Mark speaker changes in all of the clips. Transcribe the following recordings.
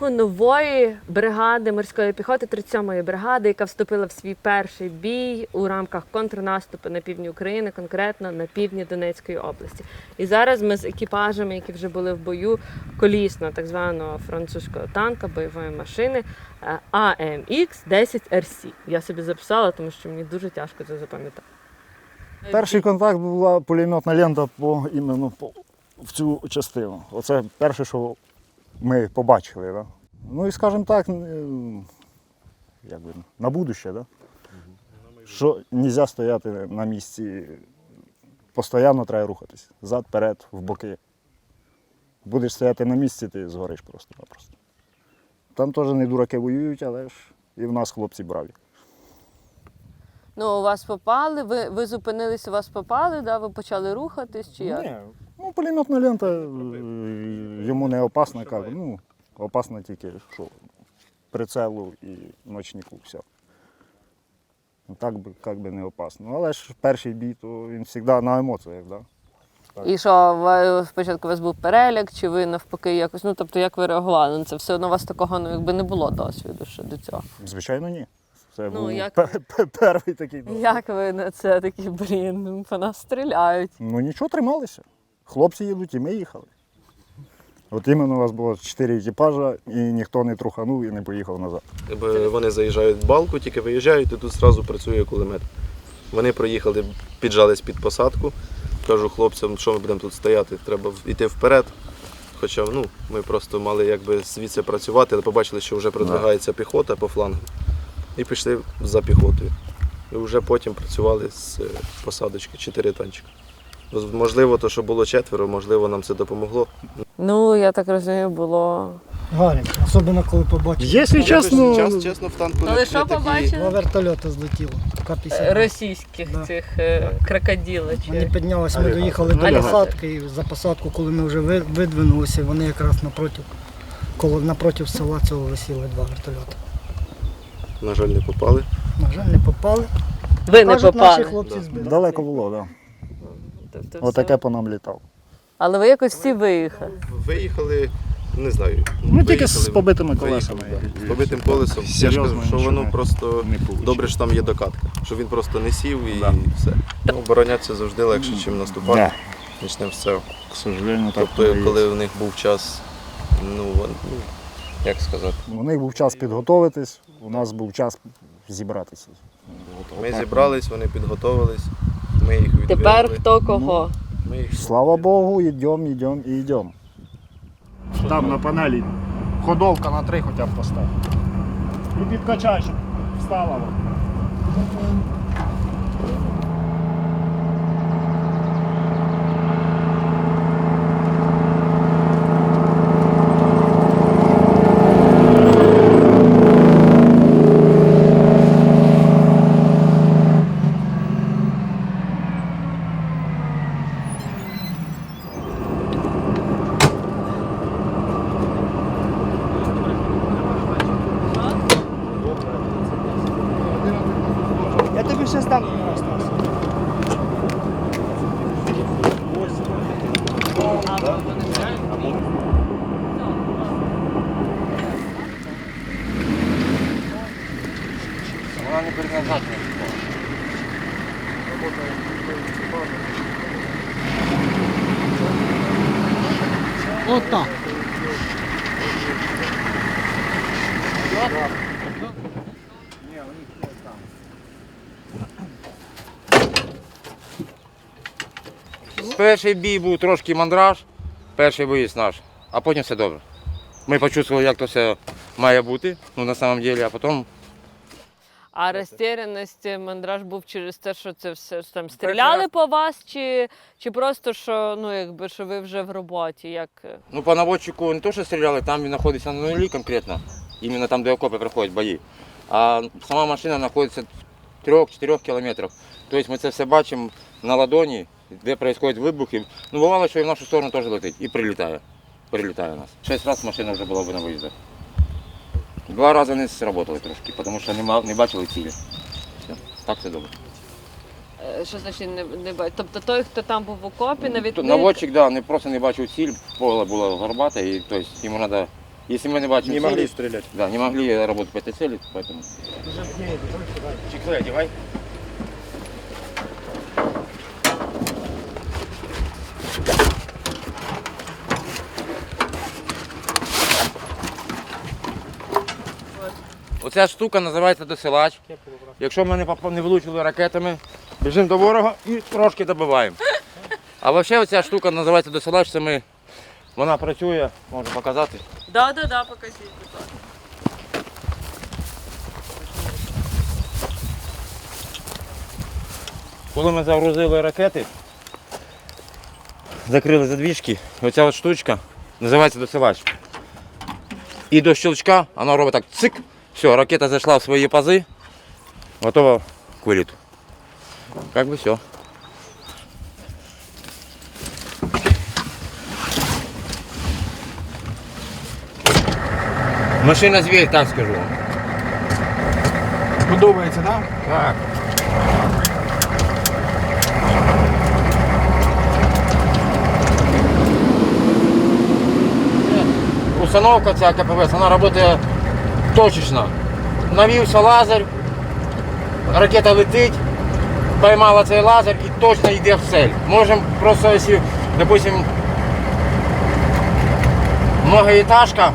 Speaker 1: гостях нової бригади морської піхоти 37-ї бригади, яка вступила в свій перший бій у рамках контрнаступу на півдні України, конкретно на півдні Донецької області. І зараз ми з екіпажами, які вже були в бою, колісно так званого французького танка, бойової машини AMX 10 RC. Я собі записала, тому що мені дуже тяжко це запам'ятати.
Speaker 2: Перший контакт була пулеметна лента по іменно по, в цю частину. Оце перше, що ми побачили. Да? Ну і скажімо так, як би, на будуще, да? що не можна стояти на місці, постійно треба рухатись. Зад, перед, в боки. Будеш стояти на місці, ти згориш просто-напросто. Там теж не дураки воюють, але ж і в нас хлопці браві.
Speaker 1: Ну, у вас попали, ви, ви зупинились, у вас попали, да? ви почали рухатись чи як?
Speaker 2: Ні, ну пулеметна лента е, йому не опасна, як, ну, опасна тільки що прицелу і ночнику, все. Ну, Так би, як би не опасно. Ну, Але ж перший бій, то він завжди на емоціях, да?
Speaker 1: І що, ви, спочатку у вас був переляк, чи ви навпаки якось, ну тобто як ви реагували? Ну, це все одно у вас такого ну, якби не було досвіду ще до цього.
Speaker 2: Звичайно, ні. Це
Speaker 1: Ну,
Speaker 2: був
Speaker 1: як-
Speaker 2: пе- пе- перший такий. досвід.
Speaker 1: Як ви на це такі, блін, ну, по нас стріляють.
Speaker 2: Ну нічого, трималися. Хлопці їдуть, і ми їхали. От іменно у вас було чотири екіпажа, і ніхто не труханув і не поїхав назад.
Speaker 3: Вони заїжджають в балку, тільки виїжджають, і тут одразу працює кулемет. Вони проїхали, піджались під посадку. Кажу хлопцям, що ми будемо тут стояти, треба йти вперед. Хоча ну, ми просто мали якби звідси працювати, але побачили, що вже продвигається піхота по флангу. І пішли за піхотою. І вже потім працювали з е, посадочки, чотири танчика. Можливо, то, що було четверо, можливо, нам це допомогло.
Speaker 1: Ну, я так розумію, було.
Speaker 4: Гарик, особливо коли побачив.
Speaker 2: Якщо чесно,
Speaker 3: час, чесно, в танку
Speaker 1: Але
Speaker 3: не,
Speaker 1: що
Speaker 3: такі-
Speaker 1: побачили?
Speaker 4: Два вертольоти злетіло. К-50.
Speaker 1: Російських
Speaker 4: Да.
Speaker 1: цих е, крокодилочок.
Speaker 4: Вони піднялися, ми
Speaker 2: Алігатор.
Speaker 4: доїхали до
Speaker 1: Алігатор.
Speaker 4: посадки, і за посадку, коли ми вже ви- видвинулися, вони якраз напроти, коло, напроти села цього висіли два вертольоти.
Speaker 3: На жаль, не попали.
Speaker 4: На жаль, не попали.
Speaker 1: Ви не
Speaker 4: Кажуть,
Speaker 1: попали.
Speaker 4: наші хлопці
Speaker 3: Да.
Speaker 4: збили.
Speaker 2: далеко було, так. Да.
Speaker 1: Тобто
Speaker 2: Отаке по нам літав.
Speaker 1: Але ви якось всі виїхали.
Speaker 3: Виїхали, не знаю.
Speaker 2: Ну, тільки з
Speaker 3: виїхали,
Speaker 2: побитими
Speaker 3: виїхали,
Speaker 2: колесами.
Speaker 3: да. З побитим колесом. Я ж
Speaker 2: Серйозно
Speaker 3: кажу, що
Speaker 2: нічого
Speaker 3: воно
Speaker 2: не-
Speaker 3: просто
Speaker 2: Не получилось.
Speaker 3: добре, що там є докатка. Що він просто не сів і
Speaker 2: Да.
Speaker 3: все. Ну, Оборонятися завжди легше, ніж наступати. З цього.
Speaker 2: К сожалению, так
Speaker 3: Тобто, коли у них був час, ну, вон- ну як сказати,
Speaker 2: У них був час підготуватись, у нас був час зібратися.
Speaker 3: ми зібрались, вони підготовились, ми їх відвели.
Speaker 1: Тепер хто кого?
Speaker 3: Ми їх
Speaker 2: Слава Богу, йдемо, йдемо і йдемо. Там на панелі ходовка на три хоча б постав. І підкачай, щоб встала.
Speaker 4: Я тобі ще стану раз. Отак.
Speaker 5: Перший бій був трошки мандраж, перший виїзд наш, а потім все добре. Ми почувствували, як то все має бути, ну на самом деле, а потім
Speaker 1: А розтеряність, мандраж був через те, що це все ж там стріляли по вас, чи, чи просто що ну якби що ви вже в роботі? Як е?
Speaker 5: ну, по наводчику не то, що стріляли, там він знаходиться на нулі конкретно, іменно там, де окопи проходять бої. А сама машина знаходиться в 3-4 кілометрах. Тобто ми це все бачимо на ладоні, де відбуваються вибухи. Ну, бувало, що і в нашу сторону теж летить і прилітає. Прилітає у нас. Шість разів машина вже була б на виїздах. Два рази не сработали трошки, тому що не, ма- не бачили цілі. Все. Так все добре.
Speaker 1: Е, Що значить не, не бачить? Тобто той, хто там був в окопі, навіть
Speaker 5: Тут
Speaker 1: не-
Speaker 5: Наводчик, да, не просто не бачив ціль, поле було горбате, і тобто, йому треба Если мы не бачим
Speaker 3: Не могли
Speaker 5: цели,
Speaker 3: стріляти.
Speaker 5: да, не могли работать по этой цели, поэтому... Чехлы одевай. Оця штука називається досилач. Якщо ми не, не влучили ракетами, біжимо до ворога і трошки добиваємо. А взагалі оця штука називається досилач, це ми, вона працює, можу показати.
Speaker 1: Да, да, да, покажіть. будь ласка.
Speaker 5: Коли ми загрузили ракети, закрили задвіжки, оця от штучка називається досилач. І до щелчка вона робить так цик, все, ракета зайшла в свої пази, готова к виліту. Как би все. Машина звір, так скажу. вам.
Speaker 4: Подобається, так?
Speaker 5: Так. Установка ця КПВС, вона працює Точечно. Навівся лазер, ракета летить, поймала цей лазер і точно йде в цель. Можемо просто, якщо, допустим, многоэтажка,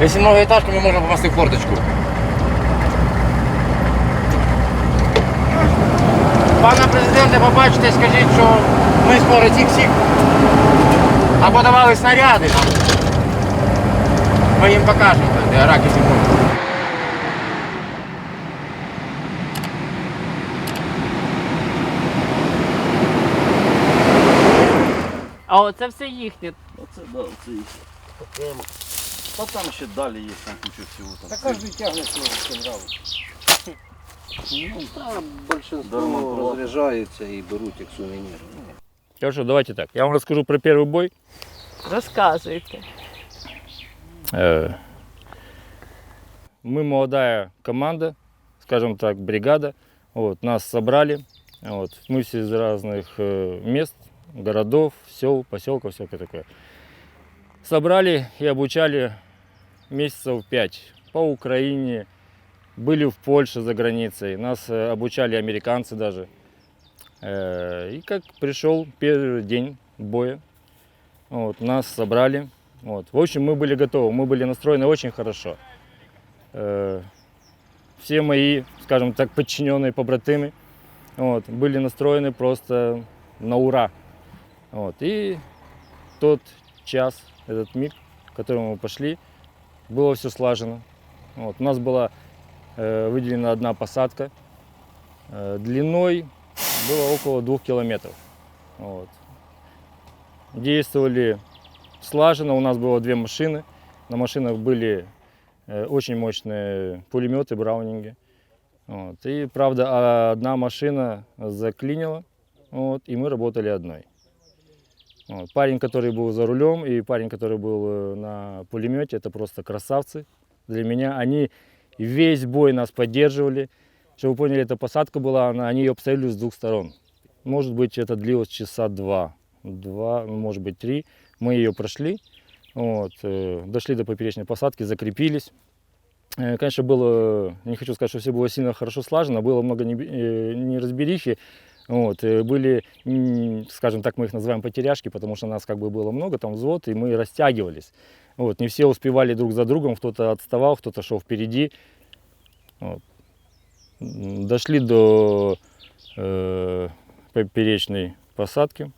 Speaker 5: Якщо многоэтажка, ми можемо попасти в форточку. Пане президенте, побачите, скажіть, що ми скоро цих всіх або давали снаряди. Ми їм покажемо, де раки зимують.
Speaker 1: А оце все їхнє.
Speaker 6: Оце да, це їх. Окремо. Та там ще далі є там куча всього. Там.
Speaker 4: Та кожен тягне свого кінжалу.
Speaker 6: Ну,
Speaker 7: Там большинство
Speaker 6: Дарма
Speaker 7: розряджаються і беруть як сувенір.
Speaker 8: Хорошо, давайте так. Я вам расскажу про первый бой.
Speaker 1: Розказуйте.
Speaker 8: Э, Мы молодая команда, скажем так, бригада. Вот, нас собрали. Вот, мы все из разных э, мест, городов, сел, поселков, всякое такое. Собрали и обучали месяцев пять по Украине. Были в Польше за границей. Нас э, обучали американцы даже. И как пришел первый день боя, вот, нас собрали. Вот. В общем, мы были готовы, мы были настроены очень хорошо. Э, Все мои, скажем так, подчиненные побратимы вот, были настроены просто на ура. Вот. И тот час, этот миг, к которому мы пошли, было все слажено. Вот. У нас была э, выделена одна посадка. Э, длиной было около двух километров. Вот. Действовали слаженно. У нас было две машины. На машинах были э, очень мощные пулеметы, браунинги. Вот. И правда, а одна машина заклинила, вот, и мы работали одной. Вот. Парень, который был за рулем, и парень, который был э, на пулемете, это просто красавцы для меня. Они весь бой нас поддерживали. Чтобы вы поняли, эта посадка была, они ее обстреливали с двух сторон. Может быть, это длилось часа два, два, может быть, три. Мы ее прошли, вот, э, дошли до поперечной посадки, закрепились. Э, Конечно, было, не хочу сказать, что все было сильно хорошо слажено, было много э, неразберихи. Вот, были, скажем так, мы их называем потеряшки, потому что нас как бы было много, там взвод, и мы растягивались. Вот, не все успевали друг за другом, кто-то отставал, кто-то шел впереди. Вот. Дошли до э, поперечной посадки.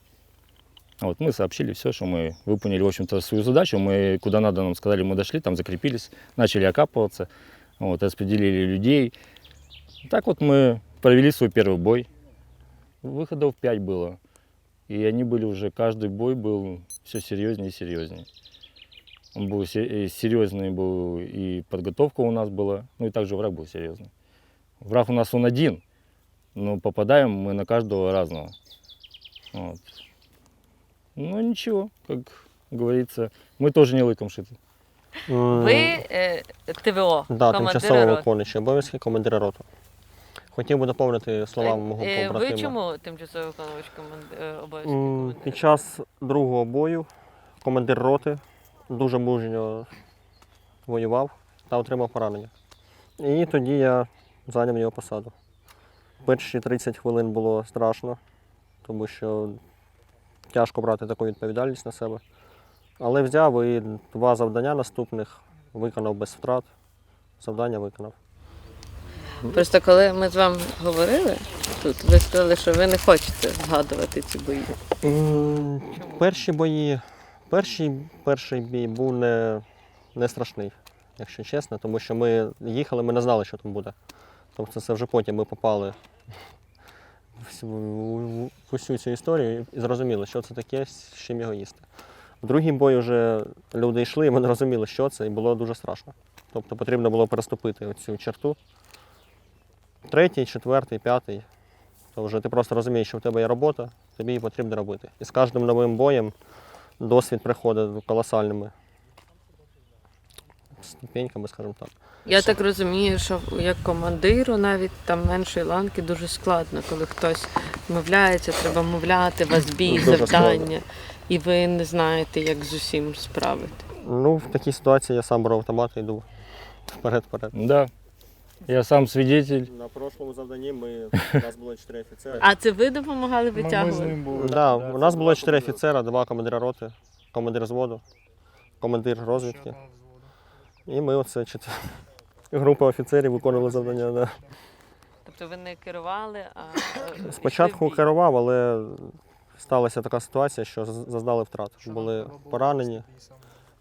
Speaker 8: Вот, мы сообщили все, что мы выполнили, в общем-то, свою задачу. Мы куда надо нам сказали, мы дошли, там закрепились, начали окапываться, вот, распределили людей. Так вот мы провели свой первый бой. Выходов 5 было. И они были уже, каждый бой был все серьезнее и серьезнее. Он был э, серьезный был, и подготовка у нас была, ну и также враг был серьезный. Враг у нас он один, но попадаем мы на каждого разного. Вот. Ну ничего, как говорится, мы тоже не лыком шиты.
Speaker 1: Ви е, ТВО,
Speaker 9: Да,
Speaker 1: командири
Speaker 9: тимчасово
Speaker 1: роти.
Speaker 9: виконуючий обов'язки командира роту. Хотів би доповнити слова мого
Speaker 1: Е,
Speaker 9: побратима.
Speaker 1: Ви чому тимчасово виконувач команд- е, обов'язків
Speaker 9: М,
Speaker 1: командира?
Speaker 9: Під час другого бою командир роти, дуже мужньо воював та отримав поранення. І тоді я зайняв його посаду. Перші 30 хвилин було страшно, тому що тяжко брати таку відповідальність на себе. Але взяв і два завдання наступних виконав без втрат. Завдання виконав.
Speaker 1: Просто коли ми з вами говорили тут, ви сказали, що ви не хочете згадувати ці бої.
Speaker 9: Перші бої, перший, перший бій був не, не страшний, якщо чесно, тому що ми їхали, ми не знали, що там буде. Тобто це вже потім ми попали всю- цю історію і зрозуміли, що це таке, з чим його їсти. В другий бой вже люди йшли, і не розуміли, що це, і було дуже страшно. Тобто потрібно було переступити цю черту. Третій, четвертий, п'ятий. То вже ти просто розумієш, що в тебе є робота, тобі її потрібно робити. І з кожним новим боєм досвід приходить колосальними ступеньками, скажімо так.
Speaker 1: Я так розумію, що як командиру навіть там меншої ланки дуже складно, коли хтось вмовляється, треба мовляти, вас бій,
Speaker 9: Дуже
Speaker 1: завдання, і ви не знаєте, як з усім справити.
Speaker 9: Ну, в такій ситуації я сам беру автомат і йду вперед-вперед.
Speaker 8: Да. Я сам свидетель.
Speaker 9: На прошлому завданні ми, у нас було чотири офіцери.
Speaker 1: А це ви допомагали витягувати?
Speaker 9: Да, у нас було чотири офіцера, два командира роти, командир зводу, командир розвідки. І ми оце чотири. Група офіцерів виконували завдання. Да.
Speaker 1: Тобто ви не керували, а е,
Speaker 9: Спочатку
Speaker 1: йшли в бій.
Speaker 9: керував, але сталася така ситуація, що з- зазнали втрат. Були поранені.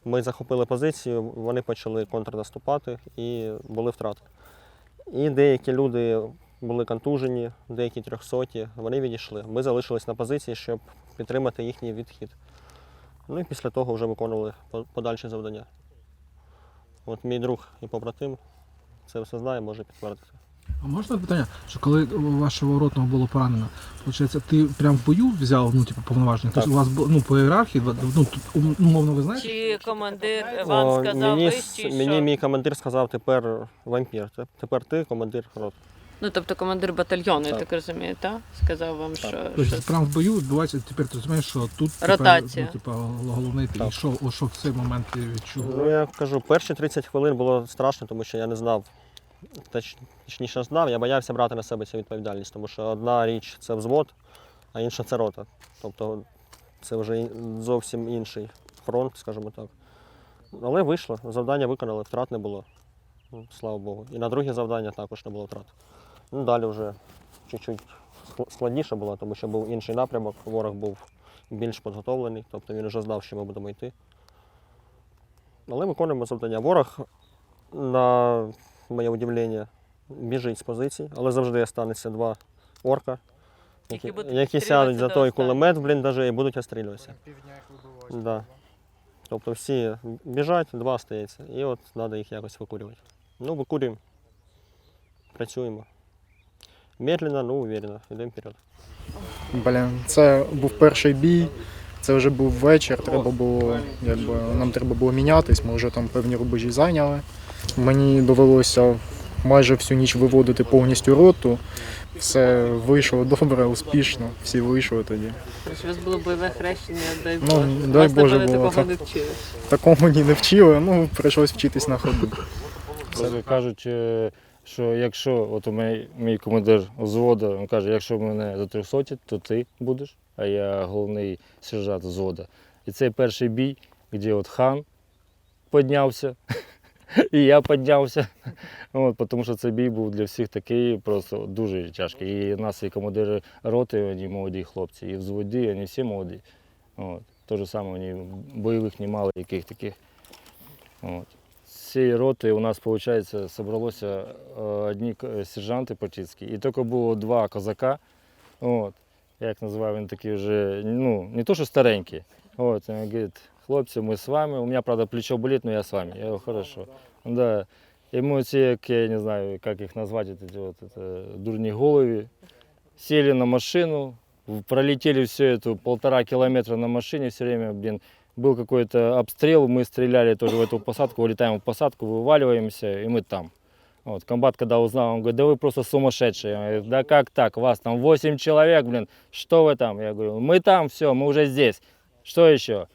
Speaker 9: Ми захопили позицію, вони почали контрнаступати і були втрати. І деякі люди були контужені, деякі трьохсоті, вони відійшли. Ми залишились на позиції, щоб підтримати їхній відхід. Ну і після того вже виконували подальші завдання. От мій друг і побратим це все знає, може підтвердити.
Speaker 10: А можна питання, що коли вашого ротного було поранено, виходить, ти прям в бою взяв ну, типу, повноваження? Тобто у вас ну, по ієрархії, ну, тут, умовно, ви знаєте?
Speaker 1: Чи командир вам сказав
Speaker 9: мені,
Speaker 1: вищий,
Speaker 9: мені
Speaker 1: що...
Speaker 9: мій командир сказав, тепер вампір. Тепер ти командир роти.
Speaker 1: Ну, тобто командир батальйону, я
Speaker 9: Так.
Speaker 1: так розумію, так? Сказав вам, що...
Speaker 10: Тобто
Speaker 1: що...
Speaker 10: прямо в бою відбувається, тепер ти розумієш, що тут
Speaker 1: Ротація.
Speaker 10: Тепер, ну, типу, головний ти. І
Speaker 9: Так.
Speaker 10: що, о, що в цей момент ти відчув?
Speaker 9: Ну я кажу, перші 30 хвилин було страшно, тому що я не знав. Точ, точніше знав, я боявся брати на себе цю відповідальність, тому що одна річ це взвод, а інша це рота. Тобто це вже ін- зовсім інший фронт, скажімо так. Але вийшло, завдання виконали, втрат не було. Ну, Слава Богу. І на друге завдання також не було втрат. Ну, далі вже чуть-чуть складніше було, тому що був інший напрямок, ворог був більш підготовлений, тобто він вже знав, що ми будемо йти. Але виконуємо завдання. Ворог, на моє удивлення, біжить з позицій, але завжди останеться два орка,
Speaker 1: Які
Speaker 9: які, які сядуть за той кулемет в бліндажі і будуть обстрілюватися. Да. Тобто всі біжать, два остається. І от треба їх якось викурювати. Ну, викурюємо. Працюємо. Медленно, но уверенно. Йдемо вперед.
Speaker 11: Блін, це був перший бій. Це вже був вечір, треба було, якби, нам треба було мінятись, ми вже там певні рубежі зайняли. Мені довелося майже всю ніч виводити повністю роту. Все вийшло добре, успішно, всі вийшли тоді.
Speaker 1: У вас було бойове хрещення, дай
Speaker 11: Ну, дай
Speaker 1: вас,
Speaker 11: Боже,
Speaker 1: напевне,
Speaker 11: було
Speaker 1: такого не вчили.
Speaker 11: Такому мені не вчили, ну прийшлось вчитись на ходу.
Speaker 8: Кажуть, е, що якщо от у мене мій командир взводу, він каже, якщо мене за 300, то ти будеш, а я головний сержант взводу. І цей перший бій, де от хан піднявся, і я піднявся. От, тому що цей бій був для всіх такий просто дуже тяжкий. І нас, і командири роти, вони молоді хлопці, і взводи, вони всі молоді. От. Те ж саме, вони бойових немало яких таких. От. Цієї роти у нас, виходить, зібралося е, одні к- сержанти почистські, і тільки було два козака. От. Як називав він такі вже, ну, не то, що старенькі. От, він говорить, хлопці, ми з вами. У мене, правда, плечо болить, но я з вами. Я говорю, хорошо. Да. Ми ці, як, я не знаю, як їх назвати, ці от, это, дурні голови, сели на машину, в- пролетели все это полтора километра на машине все время, блин, был какой-то обстрел, мы стреляли тоже в эту посадку, вылетаем в посадку, вываливаемся, и мы там. Вот, комбат, когда узнал, он говорит, да вы просто сумасшедшие. Говорю, да как так, вас там 8 человек, блин, что вы там? Я говорю, мы там, все, мы уже здесь, что еще?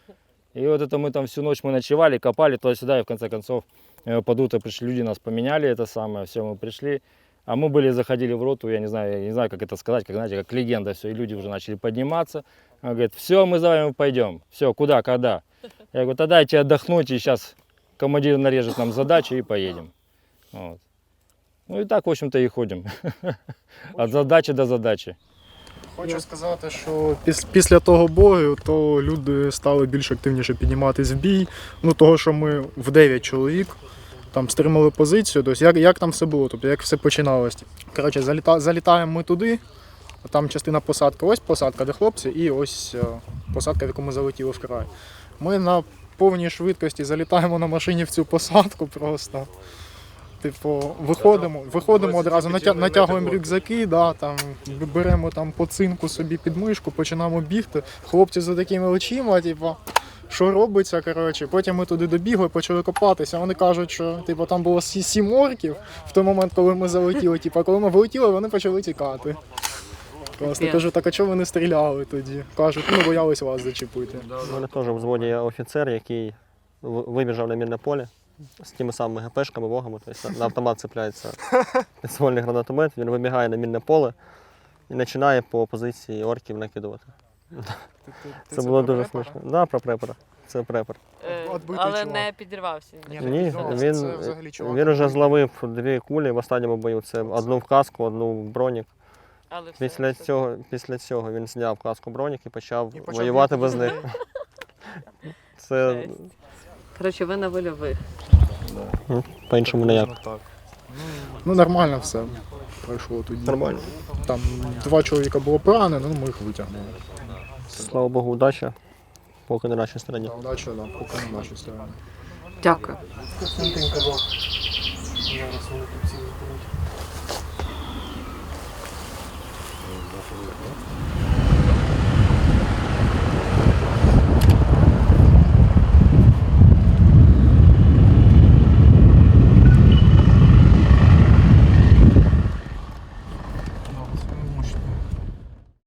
Speaker 8: И вот это мы там всю ночь мы ночевали, копали туда-сюда, и в конце концов э, под утро пришли люди, нас поменяли, это самое, все, мы пришли. А мы были, заходили в роту, я не знаю, я не знаю, как это сказать, как, знаете, как легенда, все, и люди уже начали подниматься. Он говорит, все, мы за вами пойдем. Все, куда, когда? Я говорю, тогда дайте отдохнуть, и сейчас командир нарежет нам задачу и поедем. Вот. Ну и так, в общем-то, и ходим. От задачі до задачі.
Speaker 11: Хочу сказати, що піс- після того бою то люди стали більш активніше підніматись в бій. Ну того, що ми в 9 чоловік там стримали позицію. Тобто як, як там все було, тобто як все починалось. Коротше, заліта, залітаємо ми туди, а там частина посадки, ось посадка, де хлопці, і ось е, посадка, в яку ми залетіли в край. Ми на повній швидкості залітаємо на машині в цю посадку просто. Типу, виходимо, виходимо одразу, натя, натягуємо рюкзаки, да, там, беремо там по цинку собі під мишку, починаємо бігти. Хлопці за такими очима, типу, що робиться, коротше. Потім ми туди добігли, почали копатися. Вони кажуть, що типу, там було сі- сім орків в той момент, коли ми залетіли. Типу, а коли ми вилетіли, вони почали тікати. Просто кажу, так а чого ви не стріляли тоді? Кажуть, ну боялись вас зачепити.
Speaker 9: У мене теж в взводі є офіцер, який вибіжав на мінне поле з тими самими ГПшками, вогами. Тобто на автомат цепляється підствольний гранатомет, він вибігає на мінне поле і починає по позиції орків накидувати. Це було дуже смішно. Так, да, про препара. Це препар.
Speaker 11: Отбитий
Speaker 1: але
Speaker 11: чувак.
Speaker 1: не підірвався.
Speaker 11: Ні,
Speaker 9: Ні,
Speaker 11: підірвався.
Speaker 9: він,
Speaker 11: Це взагалі чувак
Speaker 9: він вже зловив дві кулі в останньому бою. Це одну в каску, одну в бронік.
Speaker 1: Але все,
Speaker 9: Після
Speaker 1: все.
Speaker 9: цього, після цього він зняв каску бронік і почав
Speaker 11: І почав
Speaker 9: воювати без них. Це
Speaker 1: Жесть. Коротше, ви на вольових.
Speaker 9: по-іншому ніяк.
Speaker 11: Ну нормально все пройшло тоді.
Speaker 9: Нормально.
Speaker 11: Там два чоловіка було поранено, ну ми їх витягнули.
Speaker 9: Слава Богу, удача. Поки на нашій стороні.
Speaker 11: Удача, да, поки на нашій стороні.
Speaker 1: Дякую.